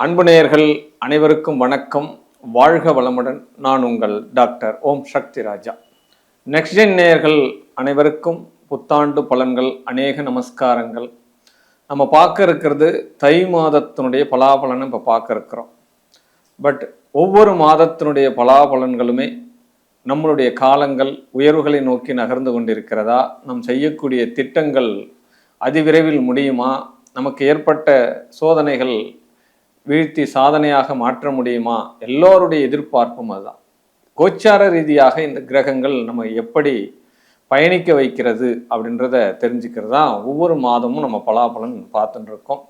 அன்பு நேயர்கள் அனைவருக்கும் வணக்கம். வாழ்க வளமுடன். நான் உங்கள் doctor Om Sakthi Raja. Next gen நேயர்கள் அனைவருக்கும் புத்தாண்டு பலன்கள் அநேக நமஸ்காரங்கள். நம்ம பார்க்க இருக்கிறது தை மாதத்தினுடைய பலாபலனை இப்போ பார்க்க இருக்கிறோம். பட் ஒவ்வொரு மாதத்தினுடைய பலாபலன்களுமே நம்மளுடைய காலங்கள் உயர்வுகளை நோக்கி நகர்ந்து கொண்டிருக்கிறதா? நம் செய்யக்கூடிய திட்டங்கள் அதிவிரைவில் முடியுமா? நமக்கு ஏற்பட்ட சோதனைகள் வீழ்த்தி சாதனையாக மாற்ற முடியுமா? எல்லோருடைய எதிர்பார்ப்பும் அதுதான். கோச்சார ரீதியாக இந்த கிரகங்கள் நம்ம எப்படி பயணிக்க வைக்கிறது அப்படின்றத தெரிஞ்சுக்கிறது தான் ஒவ்வொரு மாதமும் நம்ம பலாபலன் பார்த்துட்டு இருக்கோம்.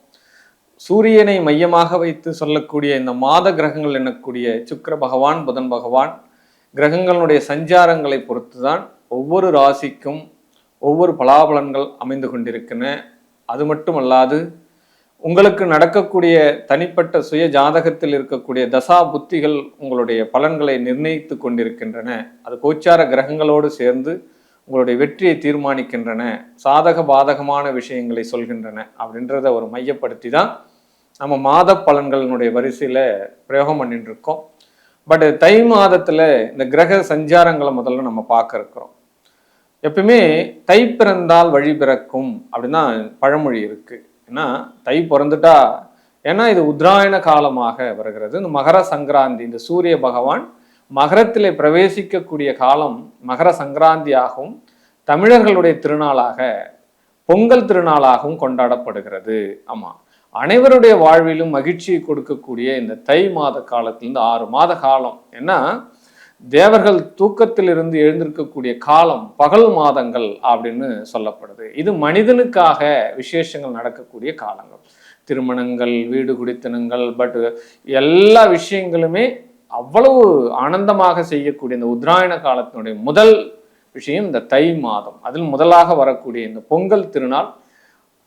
சூரியனை மையமாக வைத்து சொல்லக்கூடிய இந்த மாத கிரகங்கள் எனக்கூடிய சுக்கர பகவான் புதன் பகவான் கிரகங்களுடைய சஞ்சாரங்களை பொறுத்து தான் ஒவ்வொரு ராசிக்கும் ஒவ்வொரு பலாபலன்கள் அமைந்து கொண்டிருக்கின்றன அது மட்டுமல்லாது உங்களுக்கு நடக்கக்கூடிய தனிப்பட்ட சுய ஜாதகத்தில் இருக்கக்கூடிய தசா புத்திகள் உங்களுடைய பலன்களை நிர்ணயித்து கொண்டிருக்கின்றன. அது கோச்சார கிரகங்களோடு சேர்ந்து உங்களுடைய வெற்றியை தீர்மானிக்கின்றன. சாதக பாதகமான விஷயங்களை சொல்கின்றன அப்படின்றத ஒரு மையப்படுத்தி தான் நம்ம மாத பலன்களினுடைய வரிசையில் பிரயோகம் பண்ணிட்டு இருக்கோம். பட் தை மாதத்தில் இந்த கிரக சஞ்சாரங்களை முதல்ல நம்ம பார்க்க இருக்கிறோம். எப்பயுமே தை பிறந்தால் வழி பிறக்கும் அப்படின்னா பழமொழி இருக்குது ஏன்னா தை பிறந்துட்டா ஏன்னா இது உத்ராயண காலமாக வருகிறது. இந்த மகர சங்கராந்தி இந்த சூரிய பகவான் மகரத்திலே பிரவேசிக்கக்கூடிய காலம் மகர சங்கராந்தியாகவும் தமிழர்களுடைய திருநாளாக பொங்கல் திருநாளாகவும் கொண்டாடப்படுகிறது. ஆமா. அனைவருடைய வாழ்விலும் மகிழ்ச்சியை கொடுக்கக்கூடிய இந்த தை மாத காலத்திலிருந்து ஆறு மாத காலம். ஏன்னா தேவர்கள் தூக்கத்திலிருந்து எழுந்திருக்கக்கூடிய காலம் பகல் மாதங்கள் அப்படின்னு சொல்லப்படுது. இது மனிதனுக்காக விசேஷங்கள் நடக்கக்கூடிய காலங்கள். திருமணங்கள் வீடு குடித்தனங்கள் பட் எல்லா விஷயங்களுமே அவ்வளவு ஆனந்தமாக செய்யக்கூடிய இந்த உத்ராயண காலத்தினுடைய முதல் விஷயம் இந்த தை மாதம். அதில் முதலாக வரக்கூடிய இந்த பொங்கல் திருநாள்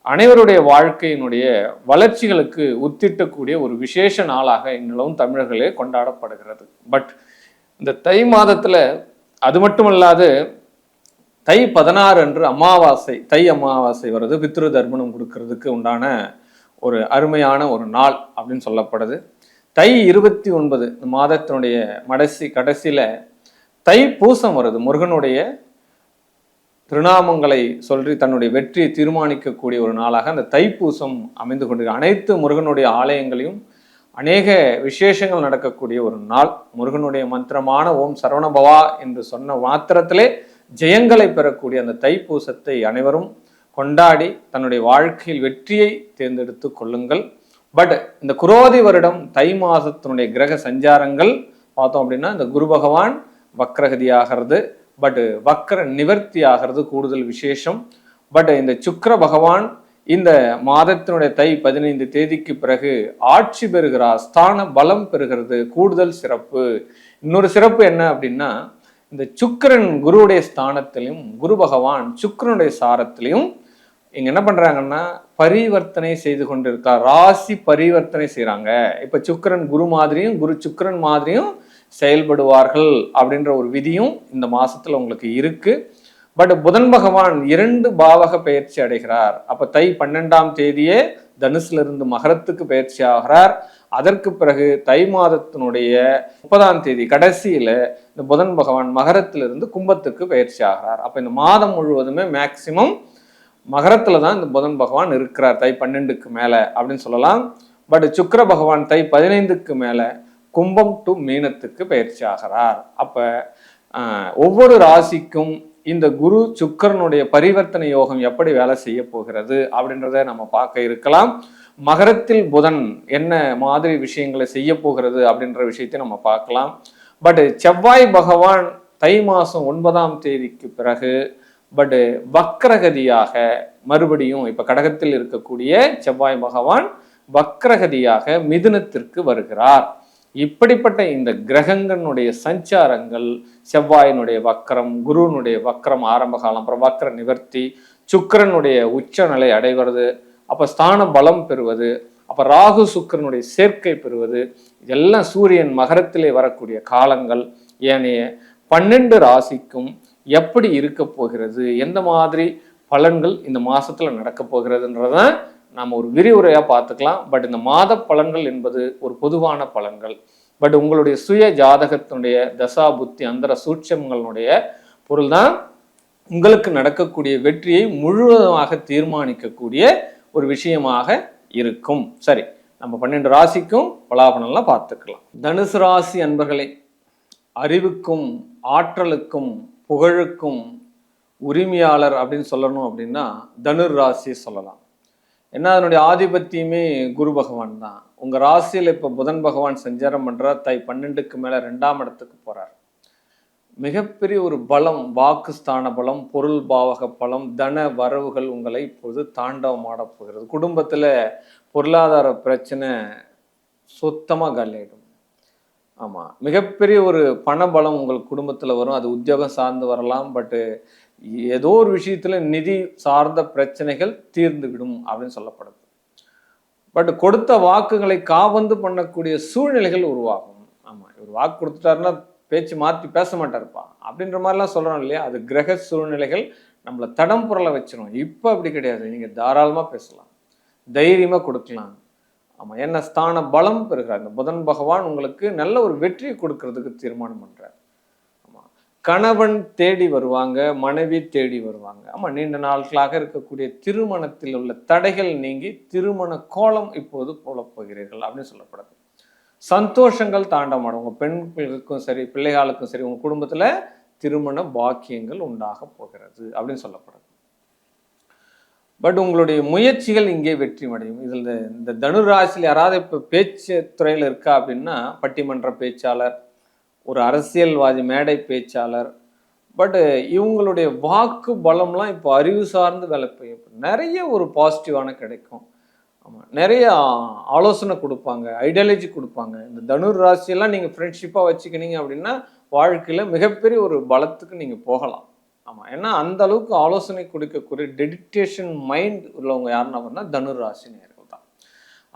அனைவருடைய வாழ்க்கையினுடைய வளர்ச்சிகளுக்கு உத்திட்டக்கூடிய ஒரு விசேஷ நாளாக இந்நிலவும் தமிழர்களே கொண்டாடப்படுகிறது. பட் இந்த தை மாதத்துல அது மட்டுமல்லாது தை பதினாறு அன்று அமாவாசை தை அமாவாசை வருது பித்ரு தர்ப்பணம் கொடுக்கறதுக்கு உண்டான ஒரு அருமையான ஒரு நாள் அப்படின்னு சொல்லப்படுது. தை இருபத்தி ஒன்பது இந்த மாதத்தினுடைய மடசி கடைசியில தை பூசம் வருது முருகனுடைய திருநாமங்களை சொல்லி தன்னுடைய வெற்றியை தீர்மானிக்கக்கூடிய ஒரு நாளாக அந்த தைப்பூசம் அமைந்து கொண்டு அனைத்து முருகனுடைய ஆலயங்களையும் அநேக விசேஷங்கள் நடக்கக்கூடிய ஒரு நாள். முருகனுடைய மந்திரமான ஓம் சரவணபவா என்று சொன்ன மாத்திரத்திலே ஜெயங்களை பெறக்கூடிய அந்த தைப்பூசத்தை அனைவரும் கொண்டாடி தன்னுடைய வாழ்க்கையில் வெற்றியை தேர்ந்தெடுத்து கொள்ளுங்கள். பட் இந்த குரோதி வருடம் தை மாதத்தினுடைய கிரக சஞ்சாரங்கள் பார்த்தோம் அப்படின்னா இந்த குரு பகவான் வக்ரகதி ஆகிறது. பட் வக்ர நிவர்த்தி ஆகிறது கூடுதல் விசேஷம். பட் இந்த சுக்கர பகவான் இந்த மாதத்தினுடைய தை பதினைந்து தேதிக்கு பிறகு ஆட்சி பெறுகிறார் ஸ்தான பலம் பெறுகிறது கூடுதல் சிறப்பு. இன்னொரு சிறப்பு என்ன அப்படின்னா இந்த சுக்கிரன் குருவுடைய ஸ்தானத்திலையும் குரு பகவான் சுக்கிரனுடைய சாரத்திலையும் இங்க என்ன பண்றாங்கன்னா பரிவர்த்தனை செய்து கொண்டிருக்கார் ராசி பரிவர்த்தனை செய்கிறாங்க இப்ப சுக்கிரன் குரு மாதிரியும் குரு சுக்கரன் மாதிரியும் செயல்படுவார்கள் அப்படின்ற ஒரு விதியும் இந்த மாசத்துல உங்களுக்கு இருக்கு. பட் புதன் பகவான் இரண்டு பாவக பயிற்சி அடைகிறார். அப்ப தை பன்னெண்டாம் தேதியே தனுசுல இருந்து மகரத்துக்கு பயிற்சி ஆகிறார். அதற்கு பிறகு தை மாதத்தினுடைய முப்பதாம் தேதி கடைசியில இந்த புதன் பகவான் மகரத்திலிருந்து கும்பத்துக்கு பயிற்சி ஆகிறார். அப்ப இந்த மாதம் முழுவதுமே மேக்சிமம் மகரத்துல தான் இந்த புதன் பகவான் இருக்கிறார் தை பன்னெண்டுக்கு மேல அப்படின்னு சொல்லலாம். பட் சுக்கர பகவான் தை பதினைந்துக்கு மேல கும்பம் டு மீனத்துக்கு பயிற்சி ஆகிறார். அப்ப ஒவ்வொரு ராசிக்கும் இந்த குரு சுக்கரனுடைய பரிவர்த்தனை யோகம் எப்படி வேலை செய்ய போகிறது அப்படின்றத நம்ம பார்க்க இருக்கலாம். மகரத்தில் புதன் என்ன மாதிரி விஷயங்களை செய்ய போகிறது அப்படின்ற விஷயத்தை நம்ம பார்க்கலாம். பட் செவ்வாய் பகவான் தை மாதம் ஒன்பதாம் தேதிக்கு பிறகு பட் வக்ரகதியாக மறுபடியும் இப்போ கடகத்தில் இருக்கக்கூடிய செவ்வாய் பகவான் வக்ரகதியாக மிதுனத்திற்கு வருகிறார். இப்படிப்பட்ட இந்த கிரகங்களுடைய சஞ்சாரங்கள் செவ்வாயினுடைய வக்கரம் குருவினுடைய வக்கரம் ஆரம்ப காலம் அப்புறம் வக்கர நிவர்த்தி சுக்கிரனுடைய உச்சநிலை அடைவது அப்ப ஸ்தான பலம் பெறுவது அப்ப ராகு சுக்கிரனுடைய சேர்க்கை பெறுவது இதெல்லாம் சூரியன் மகரத்திலே வரக்கூடிய காலங்கள். ஏனைய பன்னெண்டு ராசிக்கும் எப்படி இருக்க போகிறது எந்த மாதிரி பலன்கள் இந்த மாசத்துல நடக்க போகிறதுன்றதான் நாம் ஒரு விரிவுரையாக பார்த்துக்கலாம். பட் இந்த மாத பலன்கள் என்பது ஒரு பொதுவான பலன்கள். பட் உங்களுடைய சுய ஜாதகத்தினுடைய தசா புத்தி அந்தர சூட்சங்களுடைய பொருள் தான் உங்களுக்கு நடக்கக்கூடிய வெற்றியை முழுவதுமாக தீர்மானிக்கக்கூடிய ஒரு விஷயமாக இருக்கும். சரி நம்ம பன்னெண்டு ராசிக்கும் பலாபலன்லாம் பார்த்துக்கலாம். தனுசு ராசி அன்பர்களே அறிவுக்கும் ஆற்றலுக்கும் புகழுக்கும் உரிமையாளர் அப்படின்னு சொல்லணும் அப்படின்னா தனுர் ராசி சொல்லலாம். ஏன்னா அதனுடைய ஆதிபத்தியமே குரு பகவான் தான். உங்கள் ராசியில் இப்போ புதன் பகவான் சஞ்சாரம் பண்ணுறார் தை பன்னெண்டுக்கு மேலே ரெண்டாம் இடத்துக்கு போகிறார் மிகப்பெரிய ஒரு பலம் வாக்குஸ்தான பலம் பொருள் பாவக பலம் தன வரவுகள் உங்களை இப்போது தாண்டவமாட போகிறது. குடும்பத்தில் பொருளாதார பிரச்சனை சுத்தமாக காலியாயிடும். ஆமாம் மிகப்பெரிய ஒரு பணபலம் உங்கள் குடும்பத்துல வரும். அது உத்தியோகம் சார்ந்து வரலாம். பட்டு ஏதோ ஒரு விஷயத்தில் நிதி சார்ந்த பிரச்சனைகள் தீர்ந்துவிடும் அப்படின்னு சொல்லப்படுது. பட் கொடுத்த வாக்குகளை காபந்து பண்ணக்கூடிய சூழ்நிலைகள் உருவாகும். ஆமாம் இவர் வாக்கு கொடுத்துட்டாருன்னா பேச்சு மாற்றி பேச மாட்டார்ப்பா. அப்படின்ற மாதிரிலாம் சொல்கிறோம் இல்லையா? அது கிரக சூழ்நிலைகள் நம்மளை தடம் புரள வச்சிடும் இப்போ அப்படி கிடையாது. நீங்கள் தாராளமாக பேசலாம். தைரியமாக கொடுக்கலாம். ஆமாம் என்ன ஸ்தான பலம் பெறுகிறார். இந்த புதன் பகவான் உங்களுக்கு நல்ல ஒரு வெற்றியை கொடுக்கறதுக்கு தீர்மானம் பண்ணுறார் கணவன் தேடி வருவாங்க மனைவி தேடி வருவாங்க. ஆமாம் நீண்ட நாட்களாக இருக்கக்கூடிய திருமணத்தில் உள்ள தடைகள் நீங்கி திருமண கோலம் இப்போது போகிறீர்கள் அப்படின்னு சொல்லப்படுது. சந்தோஷங்கள் தாண்டமாடும். உங்கள் பெண்களுக்கும் சரி பிள்ளைகளுக்கும் சரி உங்கள் குடும்பத்தில் திருமண பாக்கியங்கள் உண்டாக போகிறது அப்படின்னு சொல்லப்படுது. பட் உங்களுடைய முயற்சிகள் இங்கே வெற்றி அடையும். இதில் இந்த தனுராசியில் யாராவது இப்போ பேச்சு துறையில் இருக்கா அப்படின்னா பட்டிமன்ற பேச்சாளர் ஒரு அரசியல்வாதி மேடை பேச்சாளர். பட்டு இவங்களுடைய வாக்கு பலம்லாம் இப்போ அறிவு சார்ந்து வேலை செய்யும் நிறைய ஒரு பாசிட்டிவான கிடைக்கும். ஆமாம் நிறைய ஆலோசனை கொடுப்பாங்க ஐடியாலஜி கொடுப்பாங்க. இந்த தனுர் ராசியெல்லாம் நீங்கள் ஃப்ரெண்ட்ஷிப்பாக வச்சுக்கினீங்க அப்படின்னா வாழ்க்கையில் மிகப்பெரிய ஒரு பலத்துக்கு நீங்கள் போகலாம். ஆமாம் ஏன்னா அந்த அளவுக்கு ஆலோசனை கொடுக்கக்கூடிய டெடிட்டேஷன் மைண்ட் உள்ளவங்க யாருன்னா அப்படின்னா தனுர் ராசினியர்.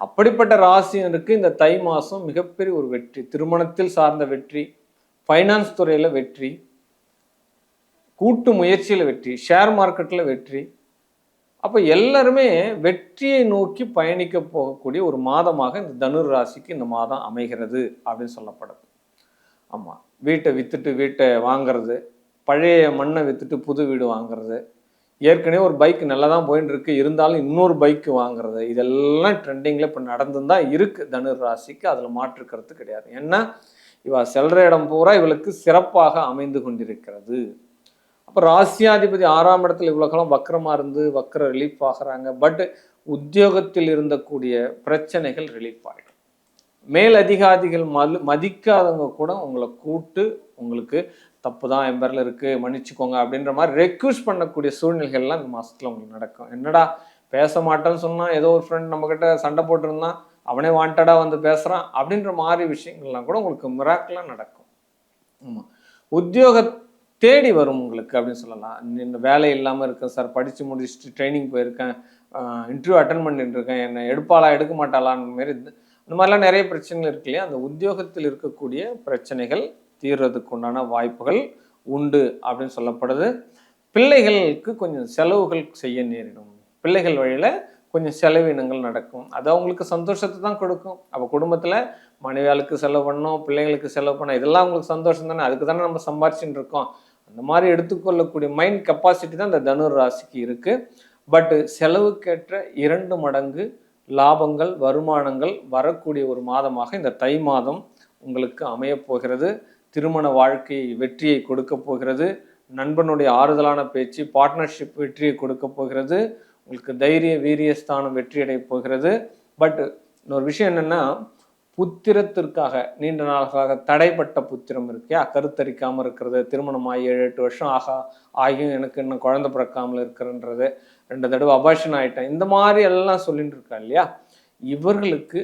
அப்படிப்பட்ட ராசியருக்கு இந்த தை மாதம் மிகப்பெரிய ஒரு வெற்றி. திருமணத்தில் சார்ந்த வெற்றி ஃபைனான்ஸ் துறையில் வெற்றி கூட்டு முயற்சியில் வெற்றி ஷேர் மார்க்கெட்டில் வெற்றி. அப்போ எல்லாருமே வெற்றியை நோக்கி பயணிக்க போகக்கூடிய ஒரு மாதமாக இந்த தனுர் ராசிக்கு இந்த மாதம் அமைகிறது அப்படின்னு சொல்லப்படுது ஆமாம் வீட்டை விற்றுட்டு வீட்டை வாங்கிறது பழைய மண்ணை விற்றுட்டு புது வீடு வாங்குறது ஏற்கனவே ஒரு பைக் நல்லா தான் போயின்னு இருக்கு இருந்தாலும் இன்னொரு பைக் வாங்குறது. இதெல்லாம் ட்ரெண்டிங்கில் இப்போ நடந்து தான் இருக்குது தனுர் ராசிக்கு அதில் மாற்றுக்கிறது கிடையாது. ஏன்னா இவ செல்ற இடம் பூரா இவளுக்கு சிறப்பாக அமைந்து கொண்டிருக்கிறது. அப்போ ராசியாதிபதி ஆறாம் இடத்துல இவ்வளோ காலம் வக்கரமாக இருந்து வக்கர ரிலீஃப் ஆகுறாங்க. பட் உத்தியோகத்தில் இருந்தக்கூடிய பிரச்சனைகள் ரிலீஃப் ஆகிடும் மேல் அதிகாரிகள் மது மதிக்காதவங்க கூட உங்களை கூட்டு உங்களுக்கு தப்பு தான் என் பேரில் இருக்குது மன்னிச்சுக்கோங்க அப்படின்ற மாதிரி ரெக்யூஸ் பண்ணக்கூடிய சூழ்நிலைகள்லாம் இந்த மாதத்தில் உங்களுக்கு நடக்கும். என்னடா பேச மாட்டேன்னு சொன்னால் ஏதோ ஒரு ஃப்ரெண்ட் நம்மக்கிட்ட சண்டை போட்டிருந்தான் அவனே வாண்டடாக வந்து பேசுகிறான் அப்படின்ற மாதிரி விஷயங்கள்லாம் கூட உங்களுக்கு மிராக்கெலாம் நடக்கும். ஆமாம் உத்தியோக தேடி வரும் உங்களுக்கு அப்படின்னு சொல்லலாம். இந்த வேலை இல்லாமல் இருக்கேன் சார் படித்து முடிச்சுட்டு ட்ரைனிங் போயிருக்கேன் இன்டர்வியூ அட்டன் பண்ணிட்டு இருக்கேன் என்னை எடுப்பாளா எடுக்க மாட்டாளான்னு மாரி இந்த மாதிரிலாம் நிறைய பிரச்சனைகள் இருக்கு இல்லையா? அந்த உத்தியோகத்தில் இருக்கக்கூடிய பிரச்சனைகள் தீர்றதுக்கு உண்டான வாய்ப்புகள் உண்டு அப்படின்னு சொல்லப்படுது. பிள்ளைகளுக்கு கொஞ்சம் செலவுகள் செய்ய நேரிடும். பிள்ளைகள் வழியில் கொஞ்சம் செலவினங்கள் நடக்கும். அது அவங்களுக்கு சந்தோஷத்தை தான் கொடுக்கும். அப்போ குடும்பத்தில் மனைவியாளுக்கு செலவு பண்ணோம் பிள்ளைங்களுக்கு செலவு பண்ணோம் இதெல்லாம் அவங்களுக்கு சந்தோஷம் தானே. அதுக்கு தானே நம்ம சம்பாரிச்சுட்டு இருக்கோம். அந்த மாதிரி எடுத்துக்கொள்ளக்கூடிய மைண்ட் கெப்பாசிட்டி தான் இந்த தனுர் ராசிக்கு இருக்குது பட்டு செலவுக்கேற்ற இரண்டு மடங்கு லாபங்கள் வருமானங்கள் வரக்கூடிய ஒரு மாதமாக இந்த தை மாதம் உங்களுக்கு அமையப் போகிறது. திருமண வாழ்க்கை வெற்றியை கொடுக்க போகிறது. நண்பனுடைய ஆறுதலான பேச்சு பார்ட்னர்ஷிப் வெற்றியை கொடுக்க போகிறது. உங்களுக்கு தைரிய வீரியஸ்தானம் வெற்றியடைய போகிறது. பட் இன்னொரு விஷயம் என்னென்னா புத்திரத்திற்காக நீண்ட நாள்களாக தடைப்பட்ட புத்திரம் இருக்கியா கருத்தரிக்காமல் இருக்கிறது திருமணம் ஆகி ஏழு எட்டு வருஷம் ஆகா ஆகியும் எனக்கு இன்னும் குழந்தை பிறக்காமல் இருக்கிறன்றது. ரெண்டு தடவை அபாஷன் ஆகிட்டேன் இந்த மாதிரி எல்லாம் சொல்லிட்டு இருக்கா இல்லையா? இவர்களுக்கு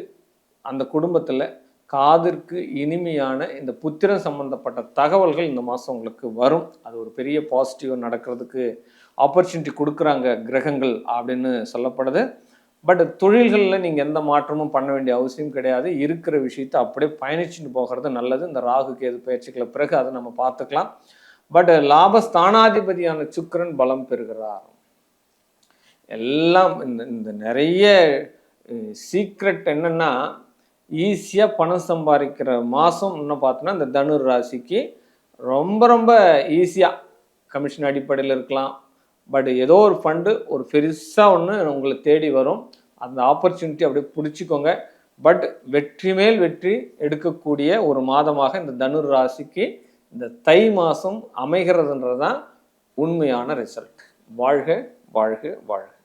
அந்த குடும்பத்தில் காதிற்கு இனிமையான இந்த புத்திரம் சம்பந்தப்பட்ட தகவல்கள் இந்த மாதம் உங்களுக்கு வரும். அது ஒரு பெரிய பாசிட்டிவ் நடக்கிறதுக்கு ஆப்பர்ச்சுனிட்டி கொடுக்குறாங்க கிரகங்கள் அப்படின்னு சொல்லப்படுது. பட் தொழில்களில் நீங்கள் எந்த மாற்றமும் பண்ண வேண்டிய அவசியம் கிடையாது. இருக்கிற விஷயத்தை அப்படியே பயணிச்சுட்டு போகிறது நல்லது. இந்த ராகு கேது பயிற்சிகளை பிறகு அதை நம்ம பார்த்துக்கலாம். பட் லாபஸ்தானாதிபதியான சுக்கரன் பலம் பெறுகிறார். எல்லாம் இந்த இந்த நிறைய சீக்ரெட் என்னென்னா ஈஸியாக பணம் சம்பாதிக்கிற மாதம் இன்னும் பார்த்தோன்னா இந்த தனுர் ராசிக்கு ரொம்ப ரொம்ப ஈஸியாக கமிஷன் அடிப்படையில் இருக்கலாம். பட் ஏதோ ஒரு ஃபண்டு ஒரு பெருசாக ஒன்று உங்களை தேடி வரும். அந்த ஆப்பர்ச்சுனிட்டி அப்படியே பிடிச்சிக்கோங்க. பட் வெற்றி மேல் வெற்றி எடுக்கக்கூடிய ஒரு மாதமாக இந்த தனுர் ராசிக்கு இந்த தை மாதம் அமைகிறதுன்றது தான் உண்மையான ரிசல்ட் வாழ்க வாழ்க வாழ்க.